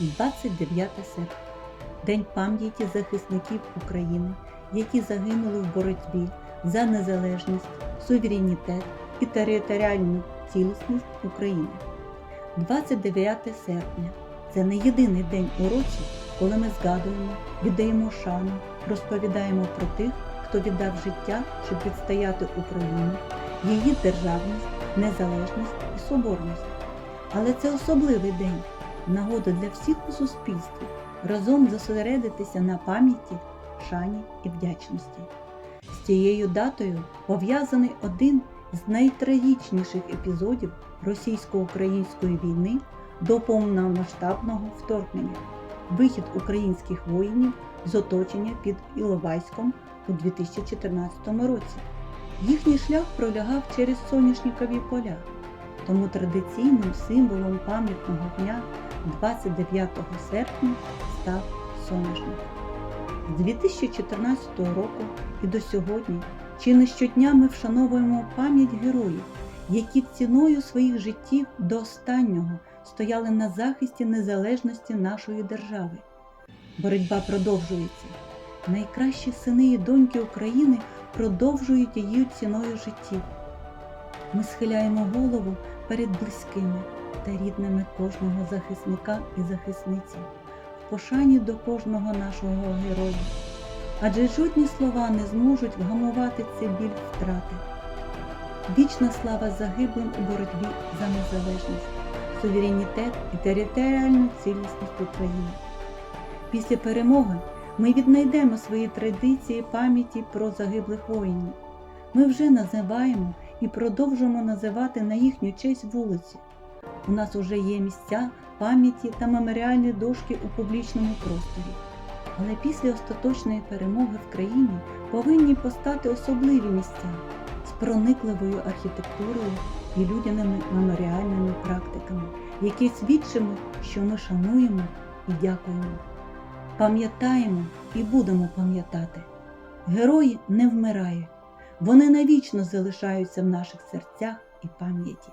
29 серпня День пам'яті захисників України, які загинули в боротьбі за незалежність, суверенітет і територіальну цілісність України. 29 серпня це не єдиний день у році, коли ми згадуємо, віддаємо шану, розповідаємо про тих, хто віддав життя, щоб відстояти Україну, її державність, незалежність і соборність. Але це особливий день, нагода для всіх у суспільстві разом зосередитися на пам'яті, шані і вдячності. З цією датою пов'язаний один з найтрагічніших епізодів російсько-української війни до повномасштабного вторгнення вихід українських воїнів з оточення під Іловайськом у 2014 році. Їхній шлях пролягав через соняшникові поля, тому традиційним символом пам'ятного дня 29 серпня став соняшник. З 2014 року і до сьогодні чи не щодня ми вшановуємо пам'ять героїв, які ціною своїх життів до останнього стояли на захисті незалежності нашої держави. Боротьба продовжується. Найкращі сини і доньки України продовжують її ціною життів. Ми схиляємо голову перед близькими та рідними кожного захисника і захисниці, в пошані до кожного нашого героя. Адже жодні слова не зможуть вгамувати цей біль втрати. Вічна слава загиблим у боротьбі за незалежність, суверенітет і територіальну цілісність України. Після перемоги ми віднайдемо свої традиції пам'яті про загиблих воїнів. Ми вже називаємо і продовжуємо називати на їхню честь вулиці. У нас уже є місця пам'яті та меморіальні дошки у публічному просторі. Але після остаточної перемоги в країні повинні постати особливі місця з проникливою архітектурою і людяними меморіальними практиками, які свідчимо, що ми шануємо і дякуємо. Пам'ятаємо і будемо пам'ятати. Герої не вмирають, вони навічно залишаються в наших серцях і пам'яті.